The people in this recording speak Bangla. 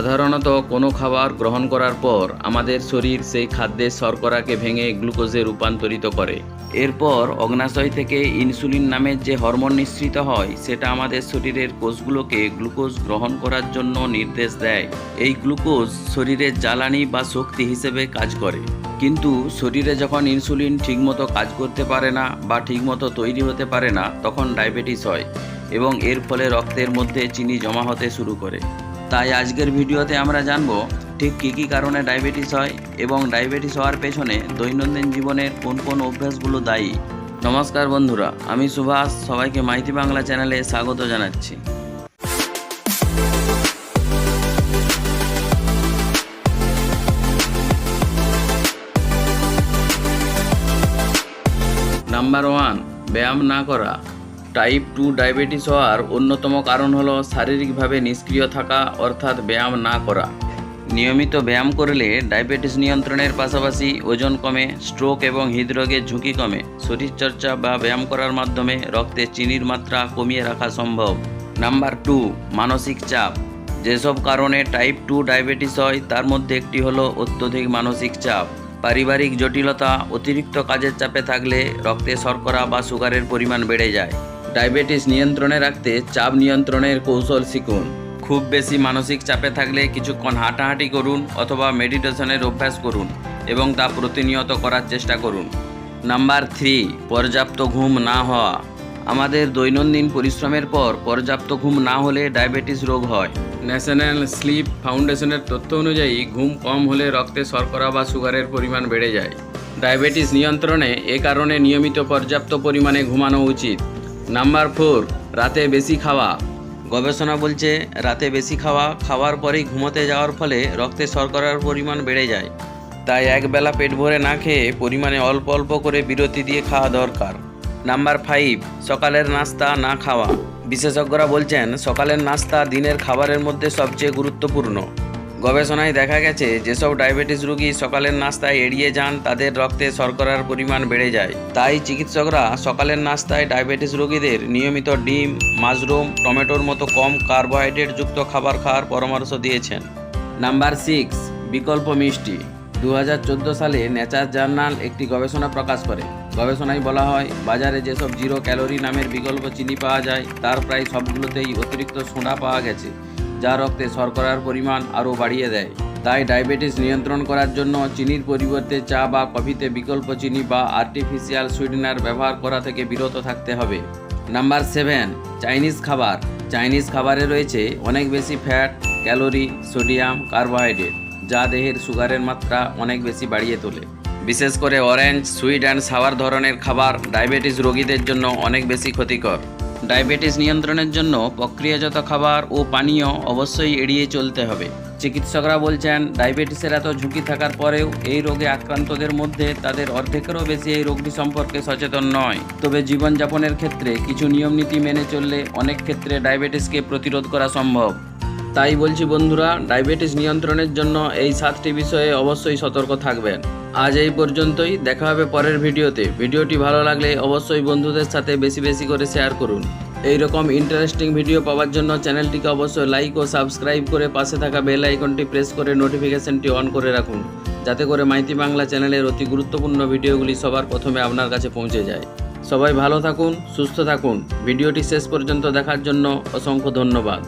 সাধারণত কোনো খাবার গ্রহণ করার পর আমাদের শরীর সেই খাদ্যের শর্করাকে ভেঙে গ্লুকোজে রূপান্তরিত করে। এরপর অগ্নাশয় থেকে ইনসুলিন নামের যে হরমোন নিঃসৃত হয়, সেটা আমাদের শরীরের কোষগুলোকে গ্লুকোজ গ্রহণ করার জন্য নির্দেশ দেয়। এই গ্লুকোজ শরীরের জ্বালানি বা শক্তি হিসেবে কাজ করে। কিন্তু শরীরে যখন ইনসুলিন ঠিকমতো কাজ করতে পারে না বা ঠিকমতো তৈরি হতে পারে না, তখন ডায়াবেটিস হয় এবং এর ফলে রক্তের মধ্যে চিনি জমা হতে শুরু করে। তাই আজকের ভিডিওতে আমরা জানব ঠিক কী কী কারণে ডায়াবেটিস হয় এবং ডায়াবেটিস হওয়ার পেছনে দৈনন্দিন জীবনের কোন কোন অভ্যাসগুলো দায়ী। নমস্কার বন্ধুরা, আমি সুভাষ, সবাইকে মাইতি বাংলা চ্যানেলে স্বাগত জানাচ্ছি। নাম্বার ওয়ান, ব্যায়াম না করা। টাইপ টু ডায়াবেটিস হওয়ার অন্যতম কারণ হলো শারীরিকভাবে নিষ্ক্রিয় থাকা অর্থাৎ ব্যায়াম না করা। নিয়মিত ব্যায়াম করলে ডায়াবেটিস নিয়ন্ত্রণের পাশাপাশি ওজন কমে স্ট্রোক এবং হৃদরোগের ঝুঁকি কমে। শরীরচর্চা বা ব্যায়াম করার মাধ্যমে রক্তে চিনির মাত্রা কমিয়ে রাখা সম্ভব। নাম্বার টু মানসিক চাপ। যেসব কারণে টাইপ টু ডায়াবেটিস হয়, তার মধ্যে একটি হলো অত্যধিক মানসিক চাপ। পারিবারিক জটিলতা, অতিরিক্ত কাজের চাপে থাকলে রক্তে শর্করা বা সুগারের পরিমাণ বেড়ে যায়। ডায়াবেটিস নিয়ন্ত্রণে রাখতে চাপ নিয়ন্ত্রণের কৌশল শিখুন। খুব বেশি মানসিক চাপে থাকলে কিছুক্ষণ হাঁটাহাঁটি করুন অথবা মেডিটেশনের অভ্যাস করুন এবং তা প্রতিনিয়ত করার চেষ্টা করুন। নাম্বার থ্রি, পর্যাপ্ত ঘুম না হওয়া। আমাদের দৈনন্দিন পরিশ্রমের পর পর্যাপ্ত ঘুম না হলে ডায়াবেটিস রোগ হয়। ন্যাশনাল স্লিপ ফাউন্ডেশনের তথ্য অনুযায়ী, ঘুম কম হলে রক্তে শর্করা বা সুগারের পরিমাণ বেড়ে যায়। ডায়াবেটিস নিয়ন্ত্রণে এ কারণে নিয়মিত পর্যাপ্ত পরিমাণে ঘুমানো উচিত। নাম্বার ফোর, রাতে বেশি খাওয়া। গবেষণা বলছে, রাতে বেশি খাওয়া, খাওয়ার পরেই ঘুমোতে যাওয়ার ফলে রক্তে শর্করার পরিমাণ বেড়ে যায়। তাই একবেলা পেট ভরে না খেয়ে পরিমাণে অল্প অল্প করে বিরতি দিয়ে খাওয়া দরকার। নাম্বার ফাইভ, সকালের নাস্তা না খাওয়া। বিশেষজ্ঞরা বলছেন, সকালের নাস্তা দিনের খাবারের মধ্যে সবচেয়ে গুরুত্বপূর্ণ। গবেষণায় দেখা গেছে, যেসব ডায়াবেটিস রোগী সকালের নাস্তায় এড়িয়ে যান, তাদের রক্তে শর্করার পরিমাণ বেড়ে যায়। তাই চিকিৎসকরা সকালের নাস্তায় ডায়াবেটিস রোগীদের নিয়মিত ডিম, মাশরুম, টমেটোর মতো কম কার্বোহাইড্রেট যুক্ত খাবার খাওয়ার পরামর্শ দিয়েছেন। নাম্বার সিক্স, বিকল্প মিষ্টি। দু হাজার চোদ্দ সালে নেচার জার্নাল একটি গবেষণা প্রকাশ করে। গবেষণায় বলা হয়, বাজারে যেসব জিরো ক্যালোরি নামের বিকল্প চিনি পাওয়া যায়, তার প্রায় সবগুলোতেই অতিরিক্ত সোডা পাওয়া গেছে। যা রক্তে শর্করার পরিমাণ আরও বাড়িয়ে দেয়। তাই ডায়াবেটিস নিয়ন্ত্রণ করার জন্য চিনির পরিবর্তে চা বা কফিতে বিকল্প চিনি বা আর্টিফিশিয়াল সুইটেনার ব্যবহার করা থেকে বিরত থাকতে হবে। নাম্বার সেভেন, চাইনিজ খাবার। চাইনিজ খাবারে রয়েছে অনেক বেশি ফ্যাট, ক্যালোরি, সোডিয়াম, কার্বোহাইড্রেট, যা দেহের সুগারের মাত্রা অনেক বেশি বাড়িয়ে তোলে। বিশেষ করে অরেঞ্জ, সুইট অ্যান্ড সাওয়ার ধরনের খাবার ডায়াবেটিস রোগীদের জন্য অনেক বেশি ক্ষতিকর। ডায়াবেটিস নিয়ন্ত্রণের জন্য প্রক্রিয়াজাত খাবার ও পানীয় অবশ্যই এড়িয়ে চলতে হবে। চিকিৎসকরা বলছেন, ডায়াবেটিসের এত ঝুঁকি থাকার পরেও এই রোগে আক্রান্তদের মধ্যে তাদের অর্ধেকেরও বেশি এই রোগটি সম্পর্কে সচেতন নয়। তবে জীবনযাপনের ক্ষেত্রে কিছু নিয়মনীতি মেনে চললে অনেক ক্ষেত্রে ডায়াবেটিসকে প্রতিরোধ করা সম্ভব। তাই বলছি বন্ধুরা, ডায়াবেটিস নিয়ন্ত্রণের জন্য এই সাতটি বিষয়ে অবশ্যই সতর্ক থাকবেন। আজ এই পর্যন্তই, দেখা হবে পরের ভিডিওতে। ভিডিওটি ভালো লাগলে অবশ্যই বন্ধুদের সাথে বেশি বেশি করে শেয়ার করুন। এই রকম ইন্টারেস্টিং ভিডিও পাওয়ার জন্য চ্যানেলটিকে অবশ্যই লাইক ও সাবস্ক্রাইব করে পাশে থাকা বেল আইকনটি প্রেস করে নোটিফিকেশনটি অন করে রাখুন, যাতে করে মাইতি বাংলা চ্যানেলের অতি গুরুত্বপূর্ণ ভিডিওগুলি সবার প্রথমে আপনার কাছে পৌঁছে যায়। সবাই ভালো থাকুন, সুস্থ থাকুন। ভিডিওটি শেষ পর্যন্ত দেখার জন্য অসংখ্য ধন্যবাদ।